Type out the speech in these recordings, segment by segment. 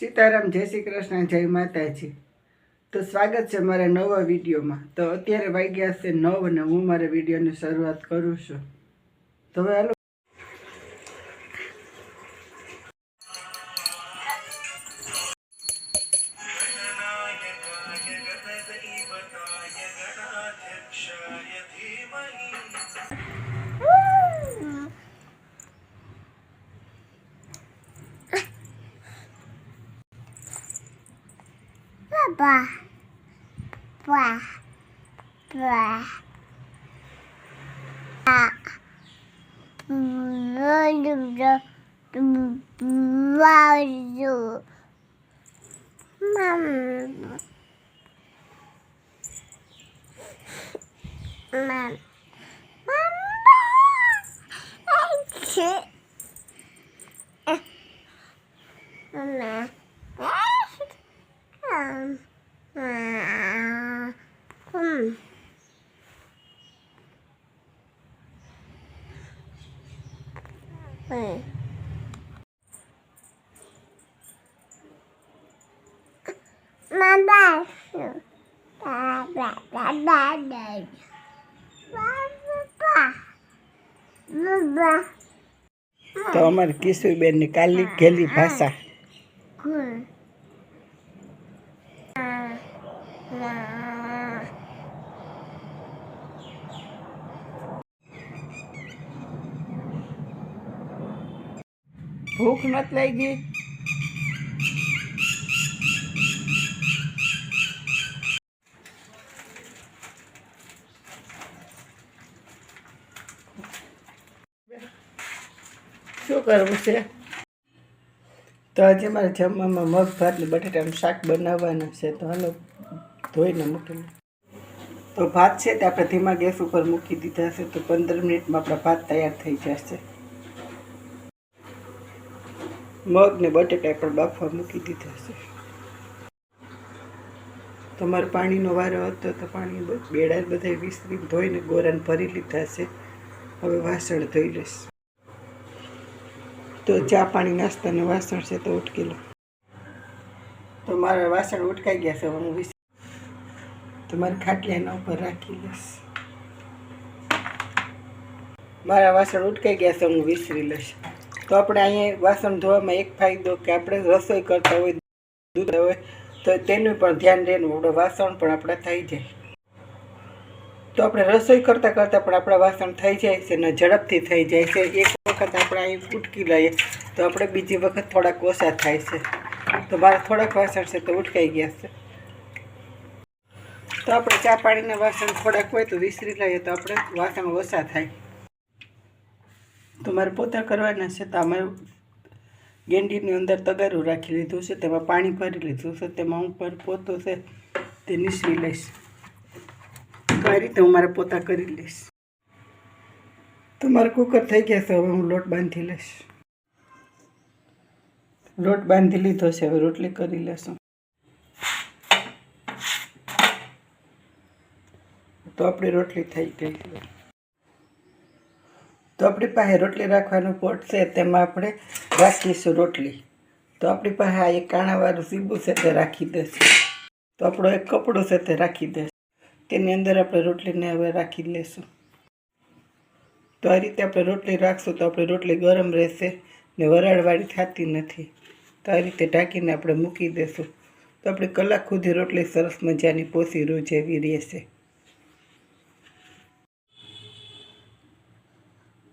સીતારામ, જય શ્રી કૃષ્ણ, જય માતાજી. તો સ્વાગત છે મારા નવા વિડીયોમાં. તો અત્યારે વાગ્યા છે નવ અને હું મારા વિડીયોની શરૂઆત કરું છું. તો હવે 爸爸爸爸，嗯，我怎么怎么不？妈妈妈妈妈爱吃，妈妈。Hmm. Mama. Ba ba ba ba ba. Ba ba ba. Ba ba. તો અમારી કિશોરીબેનની કાલી ઘેલી ભાષા ભૂખ નથી લાગી. શું કરવું છે? તો આજે મારે જમવામાં મગ, ભાત ને બટાટાનું શાક બનાવવાનું છે. તો હાલો, ધોઈને મૂકી તો ભાત છે તે આપણે ધીમા ગેસ ઉપર મૂકી દીધા છે. તો પંદર મિનિટમાં આપણા ભાત તૈયાર થઈ જશે. મગ ને બટેટા પણ બાફવા મૂકી દીધા છે. તમારે પાણીનો વારો હતો તો પાણી બેડા બધા વિસ્તરી ધોઈને ગોરાને ભરી લીધા છે. હવે વાસણ ધોઈ લઈશ તો ચા પાણી નાસ્તાનું વાસણ છે તો ઉટકી લો તો મારા વાસણ ઉટકાઈ ગયા છે, હું વિસ તમારે ખાટલા એના ઉપર રાખી લઈશ મારા વાસણ ઉટકાઈ ગયા છે, હું વિસરી લઈશ. તો આપણે અહીંયા વાસણ ધોવામાં એક ફાયદો કે આપણે રસોઈ કરતા હોય, દૂધ હોય, તો તેનું પણ ધ્યાન રહેવું આપણે વાસણ પણ આપણા થઈ જાય તો આપણે રસોઈ કરતાં કરતાં પણ આપણા વાસણ થઈ જાય છે અને ઝડપથી થઈ જાય છે. એક વખત આપણે અહીં ઉટકી લઈએ તો આપણે બીજી વખત થોડાક ઓછા થાય છે. તો મારે થોડાક વાસણ છે તો ઉટકાઈ ગયા છે. તો આપણે ચા પાણીના વાસણ થોડાક હોય તો વિસરી લઈએ તો આપણે વાસણ ઓછા થાય. તો મારે પોતા કરવાના છે તો અમે ગેંડીની અંદર તગારું રાખી લીધું છે, તેમાં પાણી ભરી લીધું છે, તેમાં હું પર પોતો છે, તે નીસરી લઈશ. તો આ રીતે હું મારે પોતા કરી લઈશ. તો મારે કુકર થઈ ગયા છે, હવે હું લોટ બાંધી લઈશ. લોટ બાંધી લીધો છે, હવે રોટલી કરી લેશું તો આપણી રોટલી થઈ ગઈ. તો આપણી પાસે રોટલી રાખવાનું પોટ છે, તેમાં આપણે રાખીશું રોટલી. તો આપણી પાસે આ એક કાણાવાળું સીબું છે, તે રાખી દેશું. તો આપણો એક કપડું છે, તે રાખી દેશું. તેની અંદર આપણે રોટલીને હવે રાખી લેશું. તો આ રીતે આપણે રોટલી રાખશું, તો આપણી રોટલી ગરમ રહેશે ને વરાળવાળી થતી નથી. તો આ રીતે ઢાંકીને આપણે મૂકી દેશું. તો આપણી કલાક સુધી રોટલી સરસ મજાની પોસી રૂ જેવી રહેશે.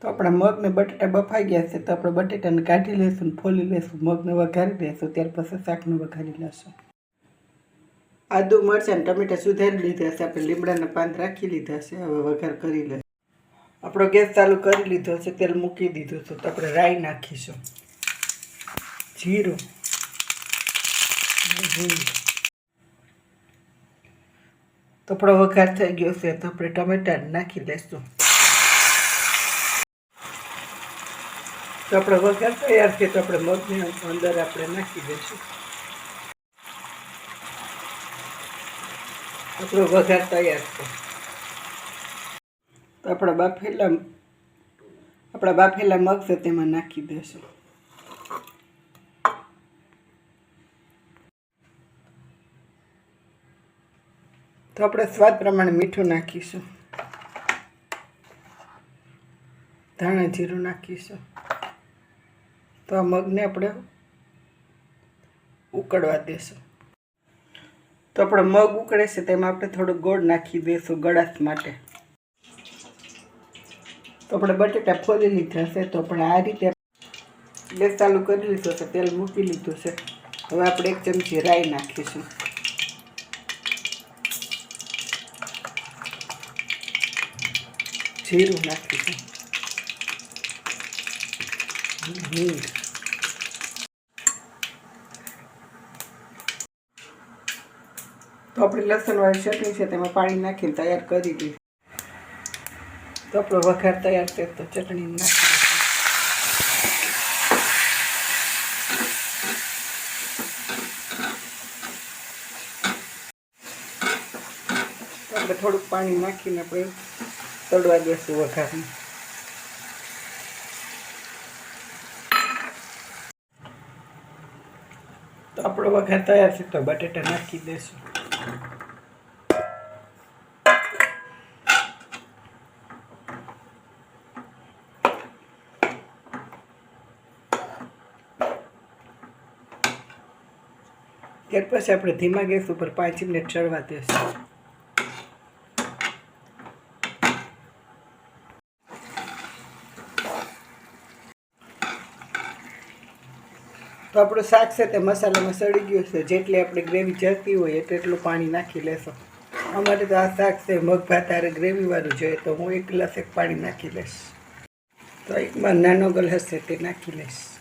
તો આપણા મગને બટેટા બફાઈ ગયા છે, તો આપણે બટેટાને કાઢી લઈશું ફોલી લઈશું, મગને વઘારી લઈશું ત્યાર પછી શાકને વઘારી લઈશું. આદુ, મરચાં ટમેટા સુધારી લીધા છે, આપણે લીમડાના પાન રાખી લીધા છે, હવે વઘાર કરી લઈશું. આપણો ગેસ ચાલુ કરી લીધો છે, તેલ મૂકી દીધું છે, તો આપણે રાઈ નાખીશું. જીરું. તો આપણો વઘાર થઈ ગયો છે, તો આપણે ટમેટા નાખી લઈશું તો આપણે વઘાર તૈયાર છે તો આપણે મગને અંદર આપણે નાખી દઈશું. આપણો વઘાર તૈયાર છે. તો આપણા બાફેલા આપણા બાફેલા મગ છે તેમાં નાખી દઈશું. તો આપણે સ્વાદ પ્રમાણે મીઠું નાખીશું. ધાણા જીરું નાખીશું. તો આ મગને આપણે ઉકળવા દેશું. તો આપણે મગ ઉકળે છે, તેમાં આપણે થોડું ગોળ નાખી દઈશું ગળાશ માટે. તો આપણે બટેટા ફોલી લીધા છે, તો આપણે આ રીતે ગેસ ચાલુ કરી લીધો છે, તેલ મૂકી લીધું છે. હવે આપણે એક ચમચી રાઈ નાખીશું. જીરું નાખીશું. તો આપણી લસણવાળી ચટણી છે તેમાં પાણી નાખીને તૈયાર કરી દીધી તો આપણો વઘાર તૈયાર છે તો ચટણી નાખી. આપણે થોડુંક પાણી નાખીને આપણે તળવા દેશું વઘારને તો આપણો વઘાર તૈયાર છે તો બટેટા નાખી દેશું. ત્યાર પછી આપણે ધીમા ગેસ ઉપર પાંચ મિનિટ ચડવા દઈશું તો આપણું શાક છે તે મસાલામાં સડી ગયું છે. જેટલી આપણે ગ્રેવી જતી હોય તેટલું પાણી નાખી લેશું. અમારે તો આ શાક છે, મગ, ભાત આરે ગ્રેવીવાળું જોઈએ તો હું એક ગ્લાસ એક પાણી નાખી લઈશ. તો એકમાં નાનો ગ્લાસ છે તે નાખી લઈશ.